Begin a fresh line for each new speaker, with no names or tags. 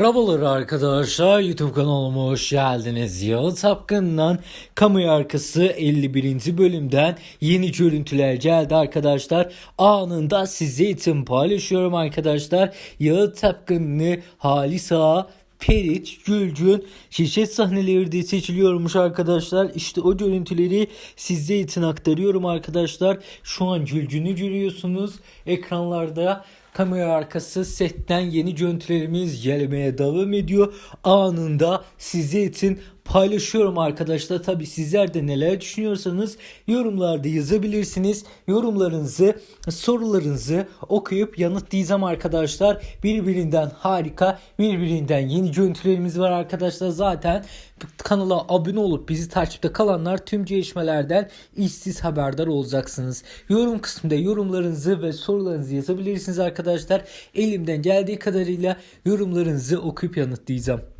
Merhabalar arkadaşlar YouTube kanalıma hoş geldiniz. Yağız Apkın'dan kamera arkası 51. bölümden yeni görüntüler geldi arkadaşlar. Anında size için paylaşıyorum arkadaşlar. Yağız Apkın'ı Halis Ağa Perit, Gülgün, şişet sahneleri de seçiliyormuş arkadaşlar. İşte o görüntüleri size için aktarıyorum arkadaşlar. Şu an Gülgün'ü görüyorsunuz ekranlarda. Kamera arkası setten yeni görüntülerimiz gelmeye devam ediyor. Anında size için paylaşıyorum arkadaşlar. Tabi sizler de neler düşünüyorsanız yorumlarda yazabilirsiniz. Yorumlarınızı, sorularınızı okuyup yanıtlayacağım arkadaşlar. Birbirinden harika, birbirinden yeni görüntülerimiz var arkadaşlar. Zaten kanala abone olup bizi takipte kalanlar tüm gelişmelerden işsiz haberdar olacaksınız. Yorum kısmında yorumlarınızı ve sorularınızı yazabilirsiniz arkadaşlar. Elimden geldiği kadarıyla yorumlarınızı okuyup yanıtlayacağım.